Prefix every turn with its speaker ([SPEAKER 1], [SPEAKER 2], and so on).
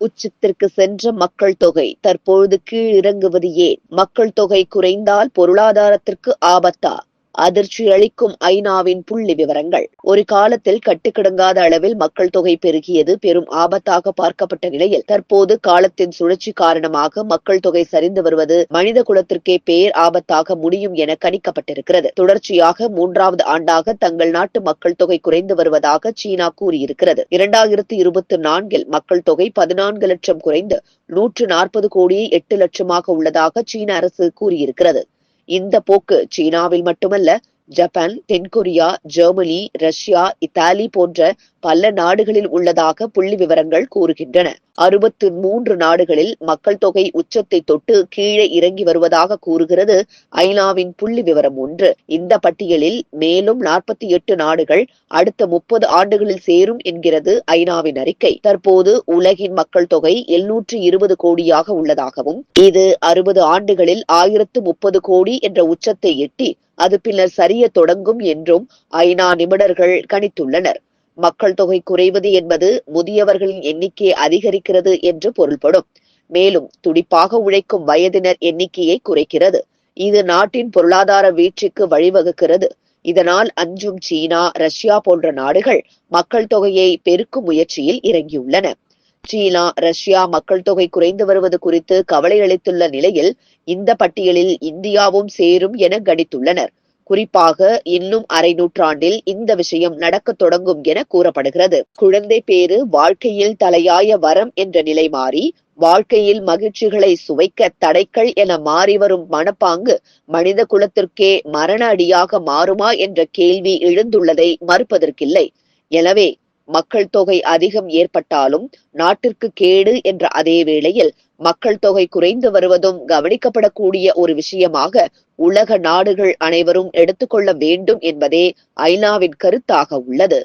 [SPEAKER 1] உச்சத்திற்கு சென்ற மக்கள் தொகை. தற்பொழுது கீழிறங்குவது ஏன்? மக்கள் தொகை குறைந்தால் பொருளாதாரத்திற்கு ஆபத்தா? அதிர்ச்சி அளிக்கும் ஐநாவின் புள்ளி விவரங்கள். ஒரு காலத்தில் கட்டுக்கிடங்காத அளவில் மக்கள் தொகை பெருகியது பெரும் ஆபத்தாக பார்க்கப்பட்ட நிலையில் தற்போது காலத்தின் சுழற்சி காரணமாக மக்கள் தொகை சரிந்து வருவது மனித குலத்திற்கே பேர் ஆபத்தாக முடியும் என கணிக்கப்பட்டிருக்கிறது. தொடர்ச்சியாக மூன்றாவது ஆண்டாக தங்கள் நாட்டு மக்கள் தொகை குறைந்து வருவதாக சீனா கூறியிருக்கிறது. இரண்டாயிரத்தி இருபத்தி நான்கில் மக்கள் தொகை பதினான்கு லட்சம் குறைந்து நூற்று நாற்பது கோடியே எட்டு லட்சமாக உள்ளதாக சீன அரசு கூறியிருக்கிறது. இந்த போக்கு சீனாவில் மட்டுமல்ல ஜப்பான் தென்கொரியா ஜெர்மனி ரஷ்யா இத்தாலி போன்ற பல நாடுகளில் உள்ளதாக புள்ளி விவரங்கள் கூறுகின்றன. அறுபத்து மூன்று நாடுகளில் மக்கள் தொகை உச்சத்தை தொட்டு கீழே இறங்கி வருவதாக கூறுகிறது ஐநாவின் புள்ளி விவரம் ஒன்று. இந்த பட்டியலில் மேலும் நாற்பத்தி எட்டு நாடுகள் அடுத்த முப்பது ஆண்டுகளில் சேரும் என்கிறது ஐநாவின் அறிக்கை. தற்போது உலகின் மக்கள் தொகை எழுநூற்று இருபது கோடியாக உள்ளதாகவும் இது அறுபது ஆண்டுகளில் ஆயிரத்து முப்பது கோடி என்ற உச்சத்தை எட்டி அது பின்னர் சரிய தொடங்கும் என்றும் ஐநா நிபுணர்கள் கணித்துள்ளனர். மக்கள் தொகை குறைவது என்பது முதியவர்களின் எண்ணிக்கை அதிகரிக்கிறது என்று பொருள்படும். மேலும் துடிப்பாக உழைக்கும் வயதினர் எண்ணிக்கையை குறைக்கிறது. இது நாட்டின் பொருளாதார வீழ்ச்சிக்கு வழிவகுக்கிறது. இதனால் அஞ்சும் சீனா ரஷ்யா போன்ற நாடுகள் மக்கள் தொகையை பெருக்கும் முயற்சியில் இறங்கியுள்ளன. சீனா ரஷ்யா மக்கள் தொகை குறைந்து வருவது குறித்து கவலை அளித்துள்ள நிலையில் இந்த பட்டியலில் இந்தியாவும் சேரும் என கணித்துள்ளனர். குறிப்பாக இன்னும் அரை நூற்றாண்டில் இந்த விஷயம் நடக்கத் தொடங்கும் என கூறப்படுகிறது. குழந்தை பேறு வாழ்க்கையில் தலையாய வரம் என்ற நிலை மாறி வாழ்க்கையில் மகிழ்ச்சிகளை சுவைக்க தடைக்கள் என மாறி வரும் மனப்பாங்கு மனித குலத்திற்கே மரண அடியாக மாறுமா என்ற கேள்வி எழுந்துள்ளதை மறுப்பதற்கில்லை. எனவே மக்கள் தொகை அதிகம் ஏற்பட்டாலும் நாட்டிற்கு கேடு என்ற அதே வேளையில் மக்கள் தொகை குறைந்து வருவதும் கவனிக்கப்படக்கூடிய ஒரு விஷயமாக உலக நாடுகள் அனைவரும் எடுத்துக்கொள்ள வேண்டும் என்பதே ஐநாவின் கருத்தாக உள்ளது.